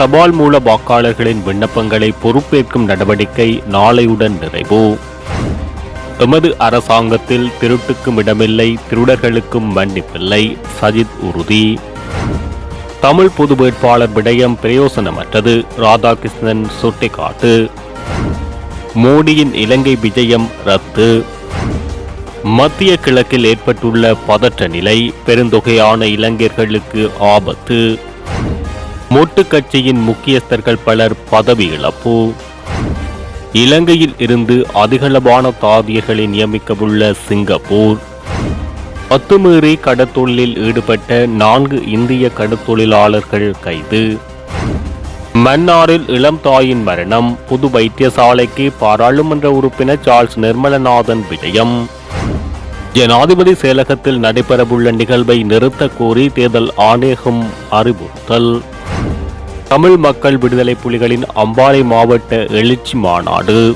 தபால் மூல வாக்காளர்களின் விண்ணப்பங்களை பொறுப்பேற்கும் நடவடிக்கை நாளையுடன் நிறைவு. எமது அரசாங்கத்தில் திருட்டுக்கும் இடமில்லை திருடர்களுக்கும் மன்னிப்பில்லை சஜித் உறுதி. தமிழ் பொது வேட்பாளர் விடயம் பிரயோசனமற்றது ராதாகிருஷ்ணன் சுட்டிக்காட்டு. மோடியின் இலங்கை விஜயம் ரத்து. மத்திய கிழக்கில் ஏற்பட்டுள்ள பதற்ற நிலை பெருந்தொகையான இளைஞர்களுக்கு ஆபத்து. மொட்டு கட்சியின் முக்கியஸ்தர்கள் பலர் பதவி இழப்பு. இலங்கையில் இருந்து அதிகளவான தாதியர்களை நியமிக்கவுள்ள சிங்கப்பூர். அத்துமீறி கடத்தொழிலில் ஈடுபட்ட நான்கு இந்திய கடத்தொழிலாளர்கள் கைது. மன்னாரில் இளம் தாயின் மரணம் புது வைத்தியசாலைக்கு பாராளுமன்ற உறுப்பினர் சார்ல்ஸ் நிர்மலநாதன் விஜயம். ஜனாதிபதி செயலகத்தில் நடைபெறவுள்ள நிகழ்வை நிறுத்தக் கோரி தேர்தல் ஆணையகம் அறிவுறுத்தல். தமிழ் மக்கள் விடுதலை புலிகளின் அம்பாறை மாவட்ட எழுச்சி மாநாடு.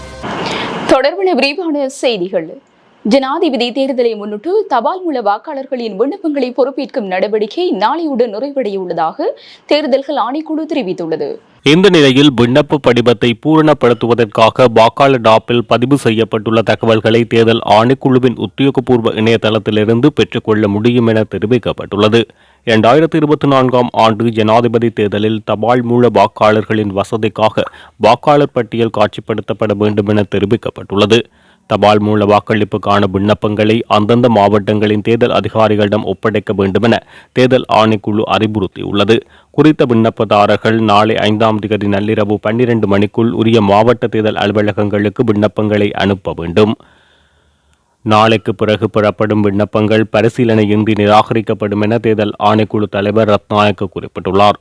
தொடர்பான விரிவான செய்திகள். ஜனாதிபதி தேர்தலை முன்னிட்டு தபால் மூல வாக்காளர்களின் விண்ணப்பங்களை பொறுப்பேற்கும் நடவடிக்கை நாளையுடன் நிறைவடைய உள்ளதாக தேர்தல்கள் ஆணைக்குழு தெரிவித்துள்ளது. இந்த நிலையில் விண்ணப்ப படிவத்தை பூரணப்படுத்துவதற்காக வாக்காளர் டாப்பில் பதிவு செய்யப்பட்டுள்ள தகவல்களை தேர்தல் ஆணைக்குழுவின் உத்தியோகபூர்வ இணையதளத்திலிருந்து பெற்றுக்கொள்ள முடியும் என தெரிவிக்கப்பட்டுள்ளது. இரண்டாயிரத்தி இருபத்தி நான்காம் ஆண்டு ஜனாதிபதி தேர்தலில் தபால் மூல வாக்காளர்களின் வசதிக்காக வாக்காளர் பட்டியல் காட்சிப்படுத்தப்பட வேண்டும் என தெரிவிக்கப்பட்டுள்ளது. தபால் மூல வாக்களிப்புக்கான விண்ணப்பங்களை அந்தந்த மாவட்டங்களின் தேர்தல் அதிகாரிகளிடம் ஒப்படைக்க வேண்டுமென தேர்தல் ஆணைக்குழு அறிவுறுத்தியுள்ளது. குறித்த விண்ணப்பதாரர்கள் நாளை ஐந்தாம் தேதி நள்ளிரவு பன்னிரண்டு மணிக்குள் உரிய மாவட்ட தேர்தல் அலுவலகங்களுக்கு விண்ணப்பங்களை அனுப்ப வேண்டும். நாளைக்கு பிறகு பெறப்படும் விண்ணப்பங்கள் பரிசீலனையின்றி நிராகரிக்கப்படும் என தேர்தல் ஆணைக்குழு தலைவர் ரத்நாயக்க குறிப்பிட்டுள்ளார்.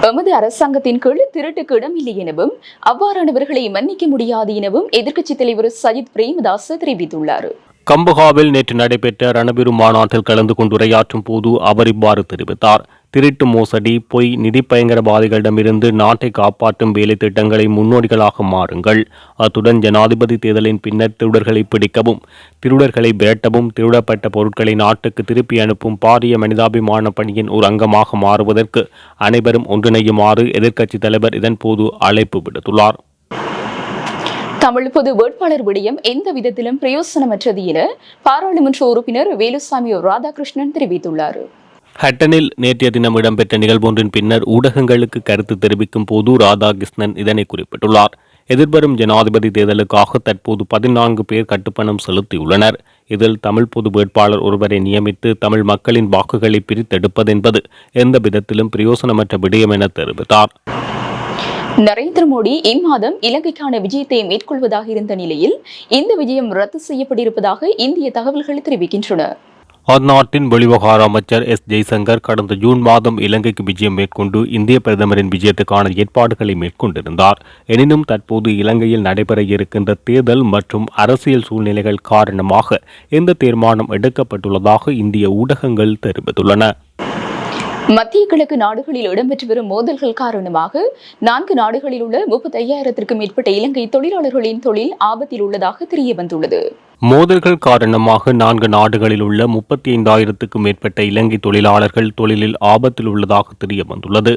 எமது அரசாங்கத்தின் கீழ் திருட்டுக்கு இடமில்லை எனவும் அவ்வாறானவர்களை மன்னிக்க முடியாது எனவும் எதிர்க்கட்சித் தலைவர் சஜித் பிரேமதாஸ் தெரிவித்துள்ளார். கம்பகாவில் நேற்று நடைபெற்ற ரணபெரு மாநாட்டில் கலந்து கொண்டு உரையாற்றும் போது அவர் இவ்வாறு தெரிவித்தார். திருட்டு மோசடி பொய் நிதி பயங்கரவாதிகளிடமிருந்து நாட்டை காப்பாற்றும் வேலை திட்டங்களை முன்னோடிகளாக மாறுங்கள். அத்துடன் ஜனாதிபதி தேர்தலின் பின்னர் திருடர்களை பிடிக்கவும் திருடர்களை விரட்டவும் திருடப்பட்ட பொருட்களை நாட்டுக்கு திருப்பி அனுப்பும் பாரிய மனிதாபிமான பணியின் ஒரு அங்கமாக மாறுவதற்கு அனைவரும் ஒன்றிணையுமாறு எதிர்க்கட்சித் தலைவர் இதன்போது அழைப்பு விடுத்துள்ளார். தமிழ் பொது வேட்பாளர் விடயம் எந்த விதத்திலும் பிரயோசனமற்றது என பாராளுமன்ற உறுப்பினர் வேலுசாமி ராதாகிருஷ்ணன் தெரிவித்துள்ளார். ஹட்டனில் நேற்றைய தினம் இடம்பெற்ற நிகழ்வொன்றின் பின்னர் ஊடகங்களுக்கு கருத்து தெரிவிக்கும் போது ராதாகிருஷ்ணன் இதனை குறிப்பிட்டுள்ளார். எதிர்வரும் ஜனாதிபதி தேர்தலுக்காக தற்போது பதினான்கு பேர் கட்டுப்பணம் செலுத்தியுள்ளனர். இதில் தமிழ் பொது வேட்பாளர் ஒருவரை நியமித்து தமிழ் மக்களின் வாக்குகளை பிரித்தெடுப்பதென்பது எந்த விதத்திலும் பிரயோசனமற்ற விடயம் என தெரிவித்தார். நரேந்திர மோடி இம்மாதம் இலங்கைக்கான விஜயத்தை மேற்கொள்வதாக இருந்த நிலையில் இந்த விஜயம் ரத்து செய்யப்பட்டிருப்பதாக இந்திய தகவல்கள் தெரிவிக்கின்றன. அந்நாட்டின் வெளிவகார அமைச்சர் எஸ். ஜெய்சங்கர் கடந்த ஜூன் மாதம் இலங்கைக்கு விஜயம் மேற்கொண்டு இந்திய பிரதமரின் விஜயத்துக்கான ஏற்பாடுகளை மேற்கொண்டிருந்தார். எனினும் தற்போது இலங்கையில் நடைபெற இருக்கின்ற தேர்தல் மற்றும் அரசியல் சூழ்நிலைகள் காரணமாக இந்த தீர்மானம் எடுக்கப்பட்டுள்ளதாக இந்திய ஊடகங்கள் தெரிவித்துள்ளன. மத்திய கிழக்கு நாடுகளில் இடம்பெற்று வரும் மோதல்கள் காரணமாக நான்கு நாடுகளில் உள்ள முப்பத்தி ஐயாயிரத்திற்கும் மேற்பட்ட இலங்கை தொழிலாளர்களின் தொழில் ஆபத்தில் உள்ளதாக தெரிய வந்துள்ளது. மோதல்கள் காரணமாக நான்கு நாடுகளில் உள்ள முப்பத்தி ஐந்தாயிரத்துக்கும் மேற்பட்ட இலங்கை தொழிலாளர்கள் தொழிலில் ஆபத்தில் உள்ளதாக தெரிய வந்துள்ளது.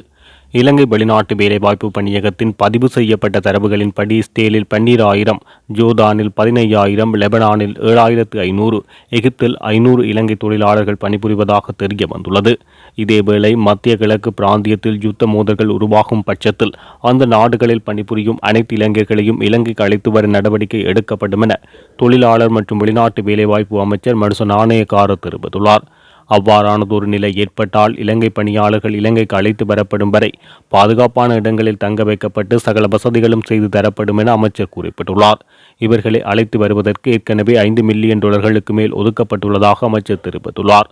இலங்கை வெளிநாட்டு வேலைவாய்ப்பு பணியகத்தின் பதிவு செய்யப்பட்ட தரவுகளின்படி ஸ்டேலில் பன்னீராயிரம் ஜோர்தானில் பதினையாயிரம் லெபனானில் ஏழாயிரத்து ஐநூறு எகிப்தில் ஐநூறு இலங்கை தொழிலாளர்கள் பணிபுரிவதாக தெரிய வந்துள்ளது. இதேவேளை மத்திய கிழக்கு பிராந்தியத்தில் யுத்த மோதல்கள் உருவாகும் பட்சத்தில் அந்த நாடுகளில் பணிபுரியும் அனைத்து இளைஞர்களையும் இலங்கைக்கு அழைத்து வர நடவடிக்கை எடுக்கப்படும் என தொழிலாளர் மற்றும் வெளிநாட்டு வேலைவாய்ப்பு அமைச்சர் மனுச நாணயக்கார தெரிவித்துள்ளார். அவ்வாறானதொரு நிலை ஏற்பட்டால் இலங்கை பணியாளர்கள் இலங்கைக்கு அழைத்து வரப்படும் வரை பாதுகாப்பான இடங்களில் தங்க வைக்கப்பட்டு சகல வசதிகளும் செய்து தரப்படும் என அமைச்சர் குறிப்பிட்டுள்ளார். இவர்களை அழைத்து வருவதற்கு ஏற்கனவே ஐந்து மில்லியன் டாலர்களுக்கு மேல் ஒதுக்கப்பட்டுள்ளதாக அமைச்சர் தெரிவித்துள்ளார்.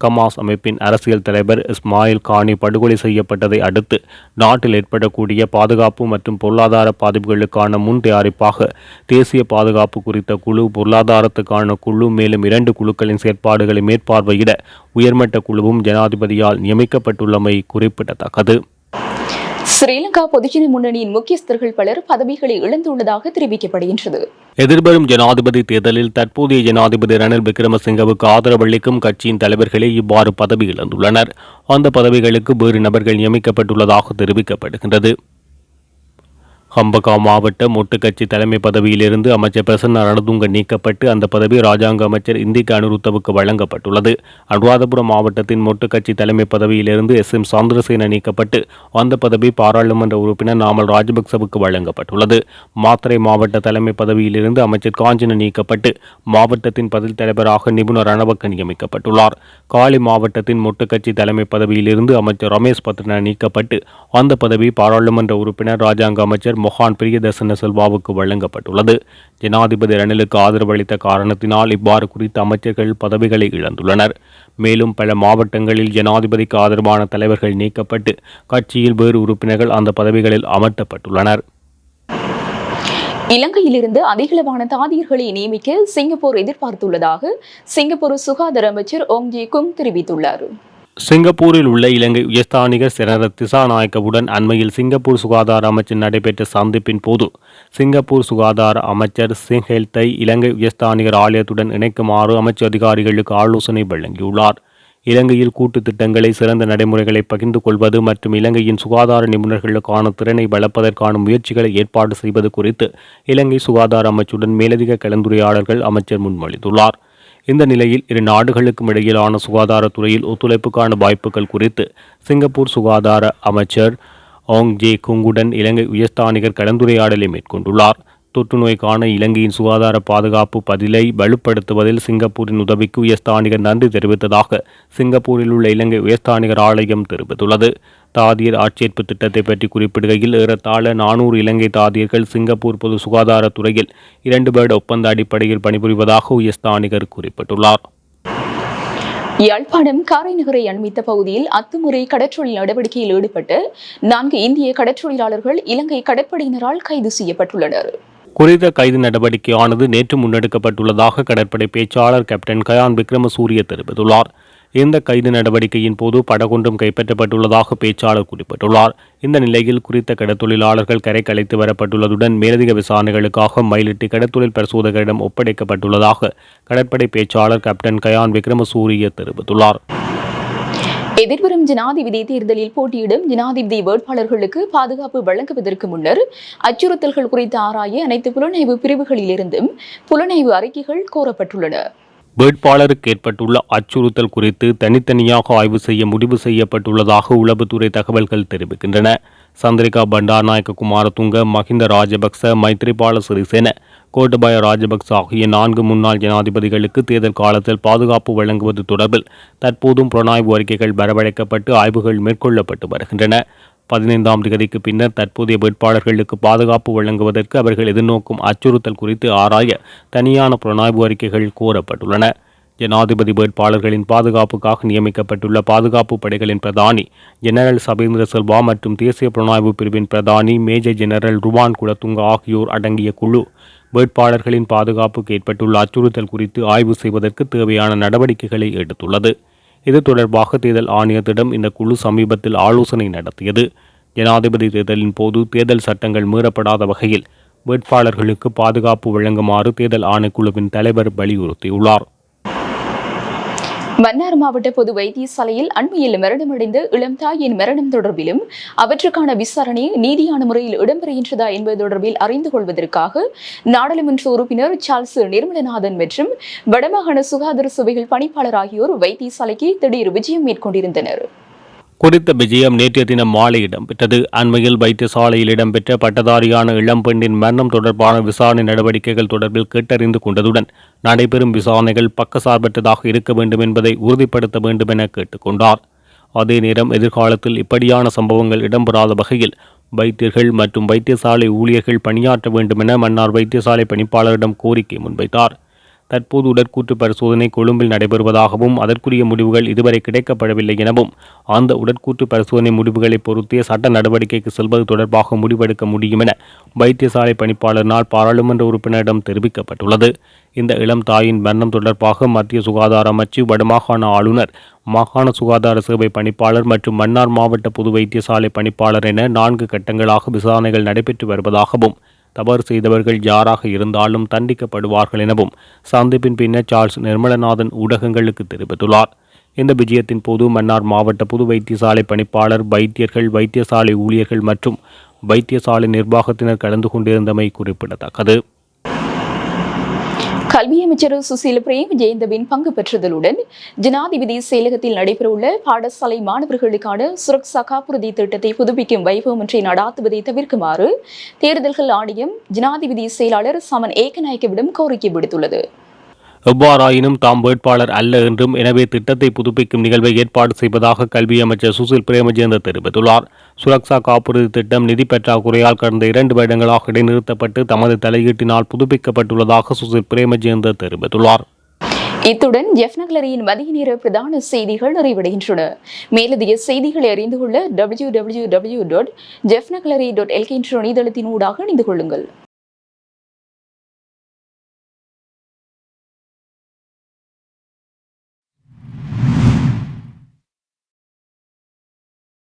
கமாஸ் அமைப்பின் அரசியல் தலைவர் இஸ்மாயில் கானி படுகொலை செய்யப்பட்டதை அடுத்து நாட்டில் ஏற்படக்கூடிய பாதுகாப்பு மற்றும் பொருளாதார பாதிப்புகளுக்கான முன் தயாரிப்பாக தேசிய பாதுகாப்பு குறித்த குழு பொருளாதாரத்துக்கான குழு மேலும் இரண்டு குழுக்களின் செயற்பாடுகளை மேற்பார்வையிட உயர்மட்ட குழுவும் ஜனாதிபதியால் நியமிக்கப்பட்டுள்ளமை குறிப்பிடத்தக்கது. ஸ்ரீலங்கா பொதுஜன முன்னணியின் முக்கியஸ்தர்கள் பலர் பதவிகளை இழந்துள்ளதாக தெரிவிக்கப்படுகின்றது. எதிர்வரும் ஜனாதிபதி தேர்தலில் தற்போதைய ஜனாதிபதி ரணில் விக்ரமசிங்கவுக்கு ஆதரவளிக்கும் கட்சியின் தலைவர்களே இவ்வாறு பதவி இழந்துள்ளனர் அந்த பதவிகளுக்கு வேறு நபர்கள் நியமிக்கப்பட்டுள்ளதாக தெரிவிக்கப்படுகின்றது. ஹம்பகா மாவட்ட மொட்டு கட்சி தலைமை பதவியிலிருந்து அமைச்சர் பிரசன்ன ரணதுங்க நீக்கப்பட்டு அந்த பதவி ராஜாங்க அமைச்சர் இந்திக்கு அனுருத்தவுக்கு வழங்கப்பட்டுள்ளது. அனுராதபுரம் மாவட்டத்தின் மொட்டு கட்சி தலைமை பதவியிலிருந்து எஸ். எம். சந்திரசேன நீக்கப்பட்டு அந்த பதவி பாராளுமன்ற உறுப்பினர் நாமல் ராஜபக்சவுக்கு வழங்கப்பட்டுள்ளது. மாத்திரை மாவட்ட தலைமை பதவியிலிருந்து அமைச்சர் காஞ்சன நீக்கப்பட்டு மாவட்டத்தின் பதில் தலைவராக நிபுணர் ரணவக்க நியமிக்கப்பட்டுள்ளார். காலி மாவட்டத்தின் மொட்டு கட்சி தலைமை பதவியிலிருந்து அமைச்சர் ரமேஷ் பத்ரனா நீக்கப்பட்டு அந்த பதவி பாராளுமன்ற உறுப்பினர் ராஜாங்க அமைச்சர் மொஹான் பிரியதர்சன செல்வாவுக்கு வழங்கப்பட்டுள்ளது. ஜனாதிபதி ரணிலுக்கு ஆதரவு அளித்த காரணத்தினால் இவ்வாறு குறித்த அமைச்சர்கள் பதவிகளை இழந்துள்ளனர். மேலும் பல மாவட்டங்களில் ஜனாதிபதிக்கு ஆதரவான தலைவர்கள் நீக்கப்பட்டு கட்சியில் வேறு உறுப்பினர்கள் அந்த பதவிகளில் அமர்த்தப்பட்டுள்ளனர். இலங்கையிலிருந்து அதிகளவான தாதியர்களை நியமிக்க சிங்கப்பூர் எதிர்பார்த்துள்ளதாக சிங்கப்பூர் சுகாதார அமைச்சர் ஓங் ஜே குங் தெரிவித்துள்ளார். சிங்கப்பூரில் உள்ள இலங்கை உயர்ஸ்தானிகர் செனர திசாநாயக்கவுடன் அண்மையில் சிங்கப்பூர் சுகாதார அமைச்சர் நடைபெற்ற சந்திப்பின் போது சிங்கப்பூர் சுகாதார அமைச்சர் சிங்ஹெல்த்தை இலங்கை உயர்ஸ்தானிகர் ஆலயத்துடன் இணைக்குமாறு அமைச்சர் அதிகாரிகளுக்கு ஆலோசனை வழங்கியுள்ளார். இலங்கையில் கூட்டு திட்டங்களை சிறந்த நடைமுறைகளை பகிர்ந்து கொள்வது மற்றும் இலங்கையின் சுகாதார நிபுணர்களுக்கான திறனை வளர்ப்பதற்கான முயற்சிகளை ஏற்பாடு செய்வது குறித்து இலங்கை சுகாதார அமைச்சுடன் மேலதிக கலந்துரையாடல்கள் அமைச்சர் முன்மொழிந்துள்ளார். இந்த நிலையில் இரு நாடுகளுக்கும் இடையிலான சுகாதாரத்துறையில் ஒத்துழைப்புக்கான வாய்ப்புகள் குறித்து சிங்கப்பூர் சுகாதார அமைச்சர் ஓங் ஜே குங்குடன் இலங்கை உயர்ஸ்தானிகர் கலந்துரையாடலை மேற்கொண்டுள்ளார். தொற்று நோய்க்கான இலங்கையின் சுகாதார பாதுகாப்பு பதிலை வலுப்படுத்துவதில் சிங்கப்பூரின் உதவிக்கு உயர்ஸ்தானிகர் நன்றி தெரிவித்ததாக சிங்கப்பூரில் உள்ள இலங்கை உயர்ஸ்தானிகர் ஆலயம் தெரிவித்துள்ளது. தாதியர் ஆட்சேர்ப்பு திட்டத்தை பற்றி குறிப்பிடுகையில் ஏறத்தாழ நானூறு இலங்கை தாதியர்கள் சிங்கப்பூர் பொது சுகாதாரத்துறையில் இரண்டு பேர்ட ஒப்பந்த அடிப்படையில் பணிபுரிவதாக உயர்ஸ்தானிகர் குறிப்பிட்டுள்ளார். யாழ்ப்பாணம் காரைநகரை அண்மித்த பகுதியில் அத்துமுறை கடற்றொழில் நடவடிக்கையில் ஈடுபட்டு நான்கு இந்திய கடற்றொழிலாளர்கள் இலங்கை கடற்படையினரால் கைது செய்யப்பட்டுள்ளனர். குறித்த கைது நடவடிக்கையானது நேற்று முன்னெடுக்கப்பட்டுள்ளதாக கடற்படை பேச்சாளர் கேப்டன் கயான் விக்ரமசூரிய தெரிவித்துள்ளார். இந்த கைது நடவடிக்கையின் போது படகொன்றும் கைப்பற்றப்பட்டுள்ளதாக பேச்சாளர் குறிப்பிட்டுள்ளார். இந்த நிலையில் குறித்த கடத்தொழிலாளர்கள் கரை கலைத்து வரப்பட்டுள்ளதுடன் மேலதிக விசாரணைகளுக்காக மயிலிட்டு கடத்தொழில் பரிசோதகரிடம் ஒப்படைக்கப்பட்டுள்ளதாக கடற்படை பேச்சாளர் கேப்டன் கயான் விக்ரமசூரிய தெரிவித்துள்ளார். எதிர்வரும் ஜனாதிபதி தேர்தலில் போட்டியிடும் ஜனாதிபதி வேட்பாளர்களுக்கு பாதுகாப்பு வழங்குவதற்கு முன்னர் அச்சுறுத்தல்கள் குறித்து ஆராய அனைத்து புலனாய்வு பிரிவுகளிலிருந்தும் புலனாய்வு அறிக்கைகள் கோரப்பட்டுள்ளன. வேட்பாளருக்கு ஏற்பட்டுள்ள அச்சுறுத்தல் குறித்து தனித்தனியாக ஆய்வு செய்ய முடிவு செய்யப்பட்டுள்ளதாக உளவுத்துறை தகவல்கள் தெரிவிக்கின்றன. சந்திரிகா பண்டாரநாயக்க குமாரதுங்க மஹிந்த ராஜபக்ச மைத்ரிபால சிறிசேன கோட்டபாய ராஜபக்ச ஆகிய நான்கு முன்னாள் ஜனாதிபதிகளுக்கு தேர்தல் காலத்தில் பாதுகாப்பு வழங்குவது தொடர்பில் தற்போதும் புலனாய்வு அறிக்கைகள் வரவழைக்கப்பட்டு ஆய்வுகள் மேற்கொள்ளப்பட்டு வருகின்றன. பதினைந்தாம் தேதிக்கு பின்னர் தற்போதைய வேட்பாளர்களுக்கு பாதுகாப்பு வழங்குவதற்கு அவர்கள் எதிர்நோக்கும் அச்சுறுத்தல் குறித்து ஆராய தனியான புலனாய்வு அறிக்கைகள் கோரப்பட்டுள்ளன. ஜனாதிபதி வேட்பாளர்களின் பாதுகாப்புக்காக நியமிக்கப்பட்டுள்ள பாதுகாப்பு படைகளின் பிரதானி ஜெனரல் சபேந்திர செல்வா மற்றும் தேசிய புலனாய்வு பிரிவின் பிரதானி மேஜர் ஜெனரல் ருவான் குலத்துங்க ஆகியோர் அடங்கிய குழு வேட்பாளர்களின் பாதுகாப்புக்கு ஏற்பட்டுள்ள அச்சுறுத்தல் குறித்து ஆய்வு செய்வதற்கு தேவையான நடவடிக்கைகளை எடுத்துள்ளது. இது தொடர்பாக தேர்தல் ஆணையத்திடம் இந்த குழு சமீபத்தில் ஆலோசனை நடத்தியது. ஜனாதிபதி தேர்தலின் போது தேர்தல் சட்டங்கள் மீறப்படாத வகையில் வேட்பாளர்களுக்கு பாதுகாப்பு வழங்குமாறு தேர்தல் ஆணைக்குழுவின் தலைவர் வலியுறுத்தியுள்ளார். மன்னார் மாவட்ட பொது வைத்தியசாலையில் அண்மையில் மரணமடைந்த இளம் தாயின் மரணம் தொடர்பிலும் அவற்றுக்கான விசாரணை நீதியான முறையில் இடம்பெறுகின்றதா என்பது தொடர்பில் அறிந்து கொள்வதற்காக நாடாளுமன்ற உறுப்பினர் சார்ல்ஸ் நிர்மலநாதன் மற்றும் வடமாகாண சுகாதார சபைகள் பணிப்பாளர் ஆகியோர் வைத்தியசாலைக்கு திடீர் விஜயம் மேற்கொண்டிருந்தனர். குறித்த விஜயம் நேற்றைய தினம் மாலை இடம்பெற்றது அண்மையில் வைத்தியசாலையில் இடம்பெற்ற பட்டதாரியான இளம்பெண்ணின் மரணம் தொடர்பான விசாரணை நடவடிக்கைகள் தொடர்பில் கேட்டறிந்து கொண்டதுடன் நடைபெறும் விசாரணைகள் பக்கசார்பற்றதாக இருக்க வேண்டும் என்பதை உறுதிப்படுத்த வேண்டும் என கேட்டுக்கொண்டார் அதே நேரம் எதிர்காலத்தில் இப்படியான சம்பவங்கள் இடம்பெறாத வகையில் வைத்தியர்கள் மற்றும் வைத்தியசாலை ஊழியர்கள் பணியாற்ற வேண்டும் என மன்னார் வைத்தியசாலை பணிப்பாளரிடம் கோரிக்கை முன்வைத்தார். தற்போது உடற்கூற்று பரிசோதனை கொழும்பில் நடைபெறுவதாகவும் அதற்குரிய முடிவுகள் இதுவரை கிடைக்கப்படவில்லை எனவும் அந்த உடற்கூற்று பரிசோதனை முடிவுகளை பொறுத்தே சட்ட நடவடிக்கைக்கு செல்வது தொடர்பாக முடிவெடுக்க முடியும் என வைத்தியசாலை பணிப்பாளரினால் பாராளுமன்ற உறுப்பினரிடம் தெரிவிக்கப்பட்டுள்ளது. இந்த இளம் தாயின் மரணம் தொடர்பாக மத்திய சுகாதார அமைச்சு வடமாகாண ஆளுநர் மாகாண சுகாதார சேவை பணிப்பாளர் மற்றும் மன்னார் மாவட்ட பொது வைத்தியசாலை பணிப்பாளர் என நான்கு கட்டங்களாக விசாரணைகள் நடைபெற்று வருவதாகவும் தவறு செய்தவர்கள் யாராக இருந்தாலும் தண்டிக்கப்படுவார்கள் எனவும் சந்திப்பின் பின்னர் சார்ல்ஸ் நிர்மலநாதன் ஊடகங்களுக்கு தெரிவித்துள்ளார். இந்த விஜயத்தின் போது மன்னார் மாவட்ட பொது வைத்தியசாலை பணிப்பாளர் வைத்தியர்கள் வைத்தியசாலை ஊழியர்கள் மற்றும் வைத்தியசாலை நிர்வாகத்தினர் கலந்து கொண்டிருந்தமை குறிப்பிடத்தக்கது. கல்வி அமைச்சர் சுசீல பிரேம் ஜெயந்தவின் பங்கு பெற்றதலுடன் ஜனாதிபதி செயலகத்தில் நடைபெறவுள்ள பாடசாலை மாணவர்களுக்கான சுரக்ஷா காப்புறுதி திட்டத்தை புதுப்பிக்கும் வைபவம் ஒன்றை நடாத்துவதை தவிர்க்குமாறு தேர்தல்கள் ஆணையம் ஜனாதிபதி செயலாளர் சமன் ஏகநாயக்கவிடம் கோரிக்கை விடுத்துள்ளது. எவ்வாறாயினும் தாம் வேட்பாளர் அல்ல என்றும் எனவே திட்டத்தை புதுப்பிக்கும் நிகழ்வை ஏற்பாடு செய்வதாக கல்வி அமைச்சர் சுசில் பிரேமஜேந்த தெரிவித்துள்ளார். சுரக்ஷா காப்புறுதி திட்டம் நிதி பற்றாக்குறையால் கடந்த இரண்டு வருடங்களாக இடைநிறுத்தப்பட்டு தமது தலையீட்டினால் புதுப்பிக்கப்பட்டுள்ளதாக சுசில் பிரேமஜேந்த தெரிவித்துள்ளார். இத்துடன் ஜெஃப்னக்லரியின் மதிய நேர பிரதான செய்திகள் நிறைவடைகின்றன. மேலதிக செய்திகளை அறிந்து கொள்ள டபிள்யூ டபிள்யூ டபிள்யூ டாட் ஜெஃப்னக்லரி டாட் எல்கே என்ற இணையதளத்தின் ஊடாக இணைந்து கொள்ளுங்கள்.